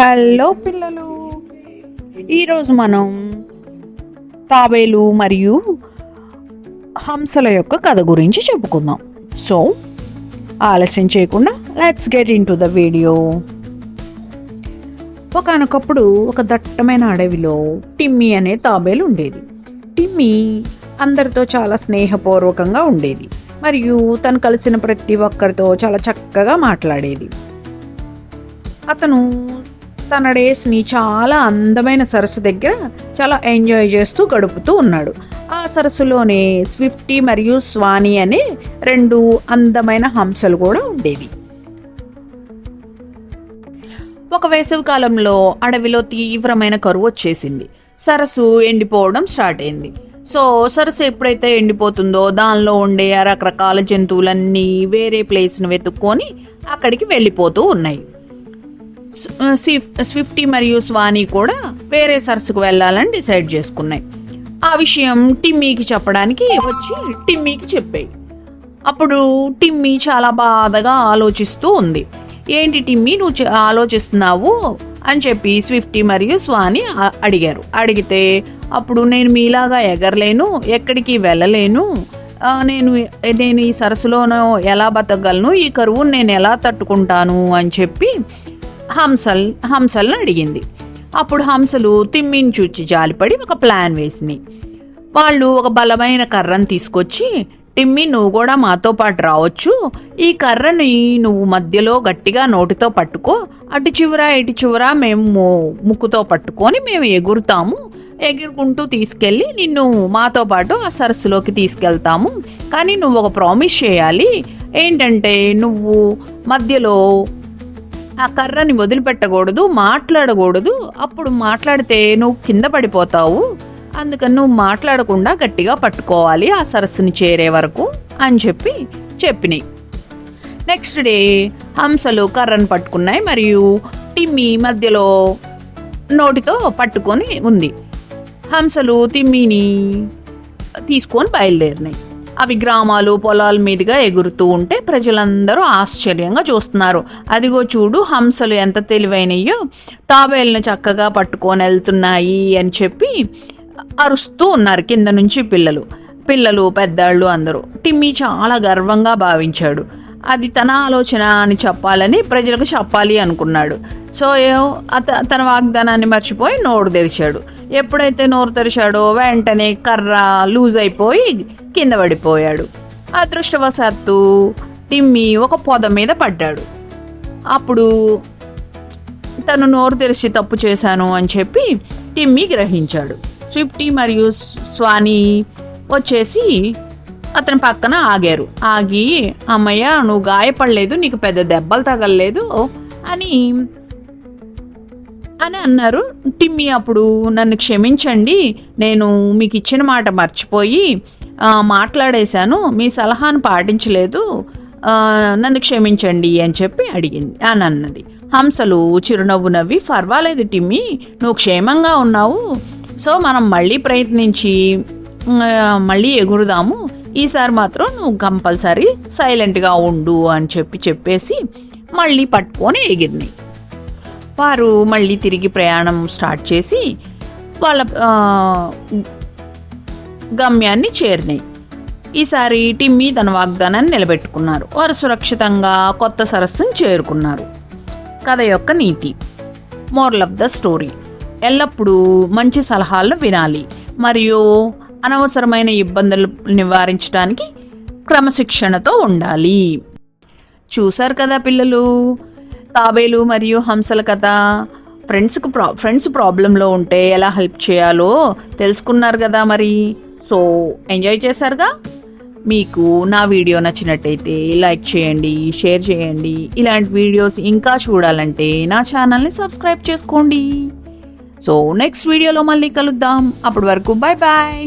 Hello పిల్లలు. ఈరోజు మనం తాబేలు మరియు హంసల యొక్క కథ గురించి చెప్పుకుందాం. సో ఆలస్యం చేయకుండా let's get into the video ఒకనొకప్పుడు ఒక దట్టమైన అడవిలో టిమ్మీ అనే తాబేలు ఉండేది. టిమ్మీ అందరితో చాలా స్నేహపూర్వకంగా ఉండేది. మరియు తను కలిసిన ప్రతి ఒక్కరితో చాలా చక్కగా మాట్లాడేది. అతను తన డేస్ని చాలా అందమైన సరస్సు దగ్గర చాలా ఎంజాయ్ చేస్తూ గడుపుతూ ఉన్నాడు. ఆ సరస్సులోనే స్విఫ్టీ మరియు స్వాని అనే రెండు అందమైన హంసలు కూడా ఉండేవి. ఒక వేసవి కాలంలో అడవిలో తీవ్రమైన కరువు వచ్చేసింది. సరస్సు ఎండిపోవడం స్టార్ట్ అయింది. సో సరస్సు ఎప్పుడైతే ఎండిపోతుందో దానిలో ఉండే రకరకాల జంతువులన్నీ వేరే ప్లేస్ను వెతుక్కొని అక్కడికి వెళ్ళిపోతూ ఉన్నాయి. స్విఫ్టీ మరియు స్వాని కూడా వేరే సరస్సుకు వెళ్ళాలని డిసైడ్ చేసుకున్నాయి. ఆ విషయం టిమ్మీకి చెప్పడానికి వచ్చి టిమ్మీకి చెప్పాయి. అప్పుడు టిమ్మీ చాలా బాధగా ఆలోచిస్తూ ఉంది. ఏంటి టిమ్మీ నువ్వు ఆలోచిస్తున్నావు? అని చెప్పి స్విఫ్టీ మరియు స్వాని అడిగారు. అడిగితే అప్పుడు నేను మీలాగా ఎగరలేను ఎక్కడికి వెళ్ళలేను. నేను నేను ఈ సరస్సులోనూ ఎలా బతకగలను? ఈ కరువును నేను ఎలా తట్టుకుంటాను? అని చెప్పి హంసల్ హంసల్ని అడిగింది. అప్పుడు హంసలు తిమ్మిని చూచి జాలిపడి ఒక ప్లాన్ వేసినాయి వాళ్ళు ఒక బలమైన కర్రను తీసుకొచ్చి టిమ్మి నువ్వు కూడా మాతో పాటు రావచ్చు. ఈ కర్రని నువ్వు మధ్యలో గట్టిగా నోటితో పట్టుకో. అటు చివర ఇటు చివర మేము ముక్కుతో పట్టుకొని మేము ఎగురుతాము. ఎగురుకుంటూ తీసుకెళ్ళి నిన్ను మాతో పాటు ఆ సరస్సులోకి తీసుకెళ్తాము. కానీ నువ్వు ఒక ప్రామిస్ చేయాలి. ఏంటంటే నువ్వు మధ్యలో ఆ కర్రని వదిలిపెట్టకూడదు మాట్లాడకూడదు. అప్పుడు మాట్లాడితే నువ్వు కింద పడిపోతావు. అందుకని నువ్వు మాట్లాడకుండా గట్టిగా పట్టుకోవాలి ఆ సరస్సుని చేరే వరకు అని చెప్పి చెప్పినాయి. నెక్స్ట్ డే హంసలు కర్రను పట్టుకున్నాయి మరియు టిమ్మి మధ్యలో నోటితో పట్టుకొని ఉంది. హంసలు తిమ్మిని తీసుకొని బయలుదేరినాయి. అవి గ్రామాలు పొలాల మీదుగా ఎగురుతూ ఉంటే ప్రజలందరూ ఆశ్చర్యంగా చూస్తున్నారు. అదిగో చూడు హంసలు ఎంత తెలివైనయో తాబేలను చక్కగా పట్టుకొని వెళ్తున్నాయి అని చెప్పి అరుస్తూ ఉన్నారు కింద నుంచి పిల్లలు. పిల్లలు పెద్దాళ్ళు అందరూ. టిమ్మీ చాలా గర్వంగా భావించాడు. అది తన ఆలోచన అని చెప్పాలని ప్రజలకు చెప్పాలి అనుకున్నాడు. సో అత తన వాగ్దానాన్ని మర్చిపోయి నోరు తెరిచాడు. ఎప్పుడైతే నోరు తెరిచాడో వెంటనే కర్ర లూజ్ అయిపోయి కింద పడిపోయాడు. అదృష్టవశాత్తు టిమ్మి ఒక పొద మీద పడ్డాడు. అప్పుడు తను నోరు తెరిచి తప్పు చేశాను అని చెప్పి టిమ్మి గ్రహించాడు. స్విఫ్టీ మరియు స్వాని వచ్చేసి అతని పక్కన ఆగారు. ఆగి అమ్మయ్య నువ్వు గాయపడలేదు నీకు పెద్ద దెబ్బలు తగలలేదు అని అని అన్నారు. టిమ్మి అప్పుడు నన్ను క్షమించండి. నేను మీకు ఇచ్చిన మాట మర్చిపోయి మాట్లాడేశాను. మీ సలహాను పాటించలేదు. నన్ను క్షమించండి అని చెప్పి అడిగింది అని అన్నది. హంసలు చిరునవ్వు నవ్వి పర్వాలేదు టిమ్మి నువ్వు క్షేమంగా ఉన్నావు. సో మనం మళ్ళీ ప్రయత్నించి మళ్ళీ ఎగురుదాము. ఈసారి మాత్రం నువ్వు కంపల్సరీ సైలెంట్గా ఉండు అని చెప్పి చెప్పేసి మళ్ళీ పట్టుకొని ఎగిరినాయి వారు మళ్ళీ తిరిగి ప్రయాణం స్టార్ట్ చేసి వాళ్ళ గమ్యాన్ని చేరినాయి. ఈసారి టిమ్మీ తన వాగ్దానాన్ని నిలబెట్టుకున్నారు. వారు సురక్షితంగా కొత్త సరస్సును చేరుకున్నారు. కథ యొక్క నీతి. Moral of the story. ఎల్లప్పుడూ మంచి సలహాలను వినాలి. మరియు అనవసరమైన ఇబ్బందులు నివారించడానికి క్రమశిక్షణతో ఉండాలి. చూశారు కదా పిల్లలు? తాబేలు మరియు హంసల కథ. ఫ్రెండ్స్కు ప్రా ఫ్రెండ్స్ ప్రాబ్లంలో ఉంటే ఎలా హెల్ప్ చేయాలో తెలుసుకున్నారు కదా మరి. సో ఎంజాయ్ చేశారుగా? మీకు నా వీడియో నచ్చినట్టయితే లైక్ చేయండి షేర్ చేయండి. ఇలాంటి వీడియోస్ ఇంకా చూడాలంటే నా ఛానల్ని సబ్స్క్రైబ్ చేసుకోండి. సో నెక్స్ట్ వీడియోలో మళ్ళీ కలుద్దాం. అప్పటి వరకు బాయ్ బాయ్